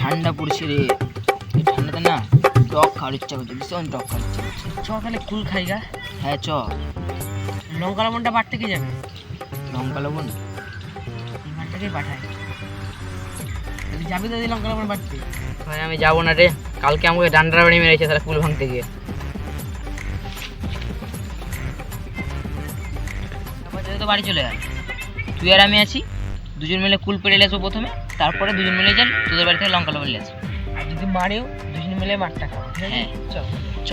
ঠান্ডা পড়ছে রে। এই ঠান্ডাতে না টক খাওয়ার ইচ্ছা করছে ভীষণ টক খাওয়ার ইচ্ছা করছে। চ তাহলে কুল খাই গা। হ্যাঁ চ। লঙ্কা লবণটা বাড়তে কে যাবে লঙ্কা লবণ? পাঠাই যদি যাবি তো লঙ্কা লবণ বাড়তে? ভাই আমি যাব না রে। কালকে আমাকে ডান্ডার বাড়ি মেরেছে তারা কুল ভাঙতে গিয়ে। তো বাড়ি চলে গেল তুই আর আমি আছি। দুজন মিলে কুল পেড়ে আসব প্রথমে। তারপরে দুজন মিলে যান তোদের বাড়ি থেকে লঙ্কা লবণ আর যদি মারেও দুজনে মিলে মারটা খাব ঠিক আছে? হ্যাঁ। চল। চ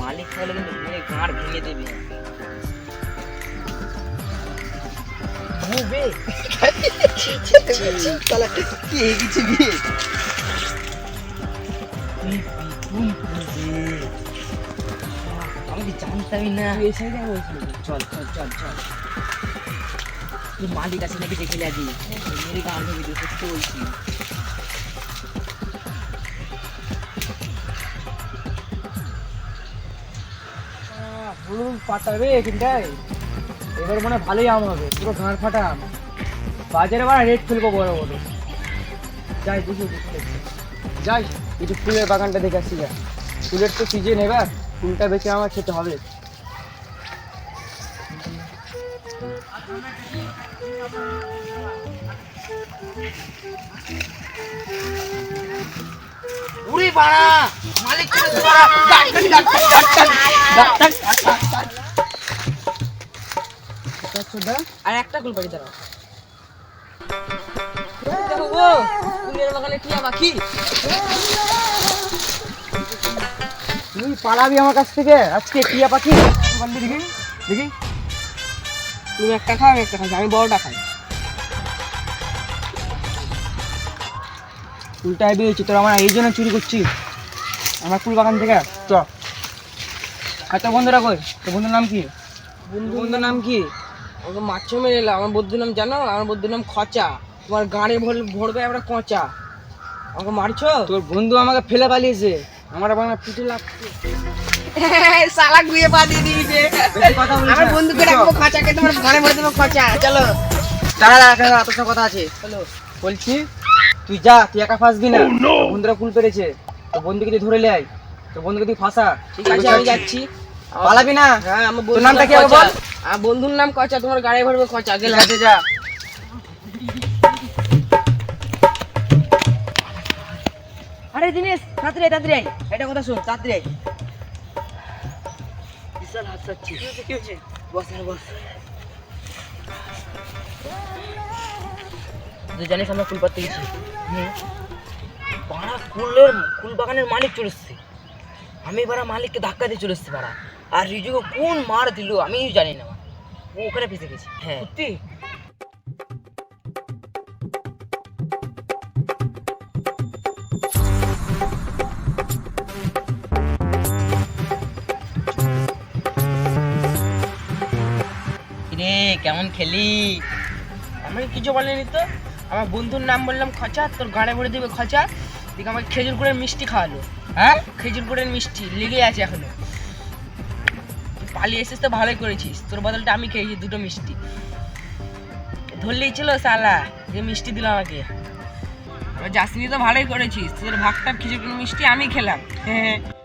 মালিক থাকলে কিন্তু গাঁড় ভেঙে দেবে। বুবে তাহলে একটা কি আমি জানতামই না এসে যাব চল চল চল চল তুই মালিক আছে নাকি দেখে লাগি মেরে গান থেকে দেখে চলছি পাতা রে, এখানটায়। এবার মানে ভালোই আম হবে পুরো ঘাড় ফাটা আম বাজারে মানে রেট ফেলব বড় বড় যাই বুঝে যাই একটু ফুলের বাগানটা দেখে আসছি যা ফুলের তো সিজন এবার ফুলটা বেশি আমার খেতে হবে উড়ি বাড়া মালিক চলে এসেছে বাড়া। তুই পালাবি আমার কাছ থেকে? আজকে টিয়া পাখি? দেখি দেখি তুমি একটা খাও আমি একটা খাই আমি বড়টা খাই। উল্টায় বেরিয়েছি তোর আমার এই জন্য চুরি করছি। আমার ফুল বাগান থেকে চ। আর তোর বন্ধুরা কই? তোর বন্ধুর নাম কি? বন্ধু বন্ধুর নাম কি? আমাকে মাছ মেরে এলাম আমার বন্ধুর নাম জানো? আমার বন্ধুর নাম খচা। তোমার গাড়ি ভর ভরবে আমরা কচা। আমাকে মারছো? তোর বন্ধু আমাকে ফেলে পালিয়েছে। আমার আবার পিঠে লাগছে সালা গুয়ে পাঠিয়ে দিয়েছে আমার। বন্ধুকে রাখব খাঁচাকে তোমার ঘরে ভরে দেবো খাঁচা। চলো। দাঁড়া দাঁড়া তোর কথা আছে। চলো। বলছি তুই যা তুই একা ফাঁসবি না। বন্ধুরা কুল পেরেছে। তো বন্ধুকে তুই ধরে লে আয়। তো বন্ধুকে তুই ফাঁসা। ঠিক আছে আমি যাচ্ছি। পালাবি না? হ্যাঁ আমার তোর নামটা কি হবে বল? আমার বন্ধুর নাম কচা তোমার গাড়ি ভরবে ঠিক গেলাম। আছে যা। আরে দিনেশ তাড়াতাড়ি আয়, তাড়াতাড়ি আয়। এটা কথা শোন তাড়াতাড়ি আয়। বিশাল হাসাচ্ছি কি হয়েছে বস আর বস। তুই জানিস আমরা ফুল পাততে গেছি? পাড়া ফুলের ফুল বাগানের মালিক চলে এসছে। আমি এবার মালিককে ধাক্কা দিয়ে চলে এসছি পাড়া আর রিজুকে কোন মার দিল আমি জানি না। ও ওখানে ফেসে গেছে। হ্যাঁ। সত্যি? রে কেমন খেলি? আমি কিছু বলিনি তো? আমার বন্ধুর নাম বললাম খচা তোর গাড়ে ভরে দেবে খচা। দিকে আমাকে খেজুর গুড়ের মিষ্টি খাওয়ালো। হ্যাঁ? খেজুর গুড়ের মিষ্টি, লেগে আছে এখনও। পালিয়ে এসেছিস তো ভালোই করেছিস। তোর বদলটা আমি খেয়েছি, দুটো মিষ্টি। ধরলেই ছিল সালা যে মিষ্টি দিল আমাকে। যাসনি তো ভালোই করেছিস। তোদের ভাগটা খিচুড়ি মিষ্টি আমি খেলাম। হ্যাঁ